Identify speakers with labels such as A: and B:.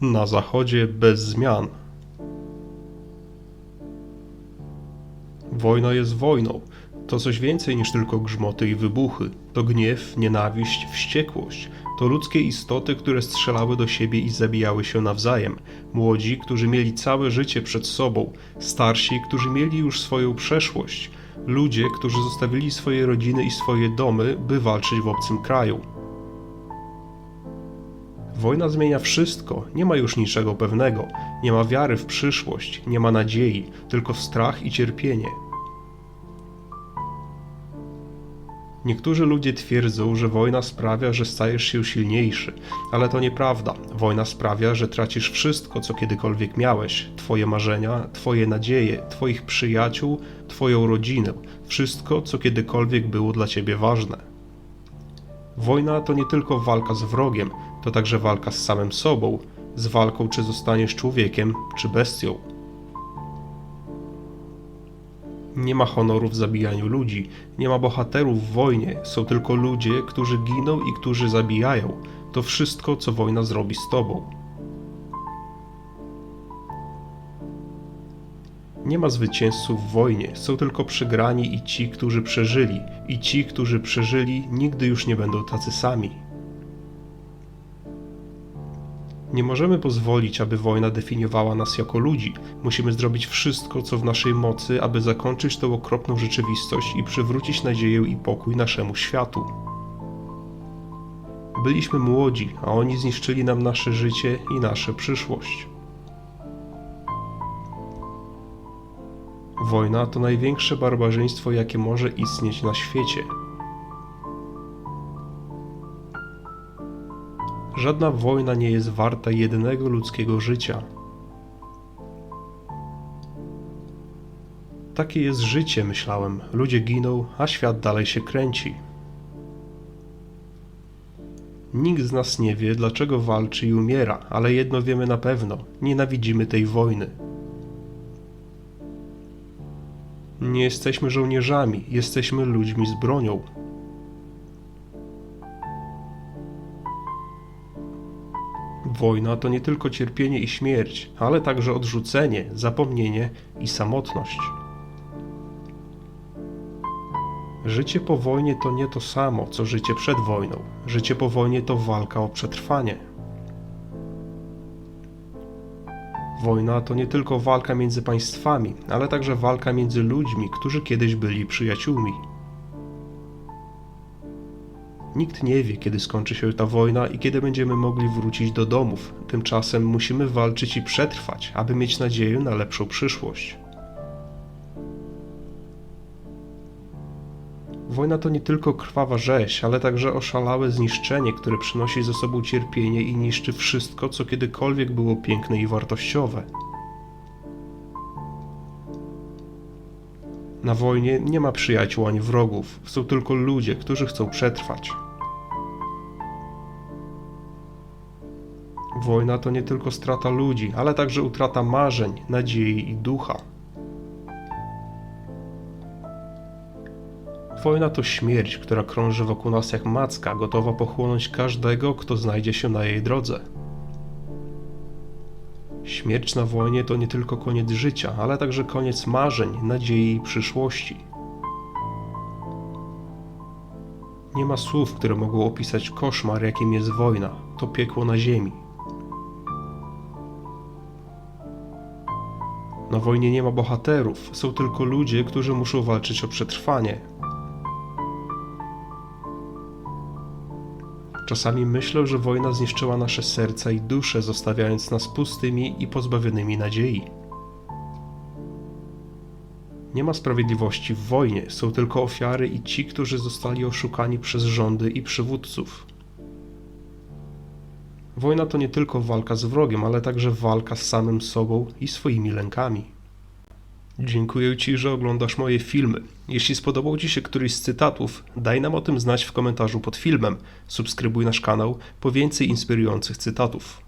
A: Na zachodzie bez zmian. Wojna jest wojną. To coś więcej niż tylko grzmoty i wybuchy. To gniew, nienawiść, wściekłość. To ludzkie istoty, które strzelały do siebie i zabijały się nawzajem. Młodzi, którzy mieli całe życie przed sobą. Starsi, którzy mieli już swoją przeszłość. Ludzie, którzy zostawili swoje rodziny i swoje domy, by walczyć w obcym kraju. Wojna zmienia wszystko, nie ma już niczego pewnego, nie ma wiary w przyszłość, nie ma nadziei, tylko strach i cierpienie. Niektórzy ludzie twierdzą, że wojna sprawia, że stajesz się silniejszy, ale to nieprawda. Wojna sprawia, że tracisz wszystko, co kiedykolwiek miałeś: Twoje marzenia, Twoje nadzieje, Twoich przyjaciół, Twoją rodzinę, wszystko, co kiedykolwiek było dla Ciebie ważne. Wojna to nie tylko walka z wrogiem, to także walka z samym sobą, z walką, czy zostaniesz człowiekiem, czy bestią. Nie ma honoru w zabijaniu ludzi, nie ma bohaterów w wojnie, są tylko ludzie, którzy giną i którzy zabijają. To wszystko, co wojna zrobi z tobą. Nie ma zwycięzców w wojnie, są tylko przegrani i ci, którzy przeżyli, i ci, którzy przeżyli, nigdy już nie będą tacy sami. Nie możemy pozwolić, aby wojna definiowała nas jako ludzi. Musimy zrobić wszystko, co w naszej mocy, aby zakończyć tę okropną rzeczywistość i przywrócić nadzieję i pokój naszemu światu. Byliśmy młodzi, a oni zniszczyli nam nasze życie i nasze przyszłość. Wojna to największe barbarzyństwo, jakie może istnieć na świecie. Żadna wojna nie jest warta jednego ludzkiego życia. Takie jest życie, myślałem. Ludzie giną, a świat dalej się kręci. Nikt z nas nie wie, dlaczego walczy i umiera, ale jedno wiemy na pewno: nienawidzimy tej wojny. Nie jesteśmy żołnierzami, jesteśmy ludźmi z bronią. Wojna to nie tylko cierpienie i śmierć, ale także odrzucenie, zapomnienie i samotność. Życie po wojnie to nie to samo, co życie przed wojną. Życie po wojnie to walka o przetrwanie. Wojna to nie tylko walka między państwami, ale także walka między ludźmi, którzy kiedyś byli przyjaciółmi. Nikt nie wie, kiedy skończy się ta wojna i kiedy będziemy mogli wrócić do domów. Tymczasem musimy walczyć i przetrwać, aby mieć nadzieję na lepszą przyszłość. Wojna to nie tylko krwawa rzeź, ale także oszalałe zniszczenie, które przynosi ze sobą cierpienie i niszczy wszystko, co kiedykolwiek było piękne i wartościowe. Na wojnie nie ma przyjaciół ani wrogów, są tylko ludzie, którzy chcą przetrwać. Wojna to nie tylko strata ludzi, ale także utrata marzeń, nadziei i ducha. Wojna to śmierć, która krąży wokół nas jak macka, gotowa pochłonąć każdego, kto znajdzie się na jej drodze. Śmierć na wojnie to nie tylko koniec życia, ale także koniec marzeń, nadziei i przyszłości. Nie ma słów, które mogą opisać koszmar, jakim jest wojna. To piekło na ziemi. Na wojnie nie ma bohaterów, są tylko ludzie, którzy muszą walczyć o przetrwanie. Czasami myślę, że wojna zniszczyła nasze serca i dusze, zostawiając nas pustymi i pozbawionymi nadziei. Nie ma sprawiedliwości w wojnie, są tylko ofiary i ci, którzy zostali oszukani przez rządy i przywódców. Wojna to nie tylko walka z wrogiem, ale także walka z samym sobą i swoimi lękami. Dziękuję Ci, że oglądasz moje filmy. Jeśli spodobał Ci się któryś z cytatów, daj nam o tym znać w komentarzu pod filmem. Subskrybuj nasz kanał po więcej inspirujących cytatów.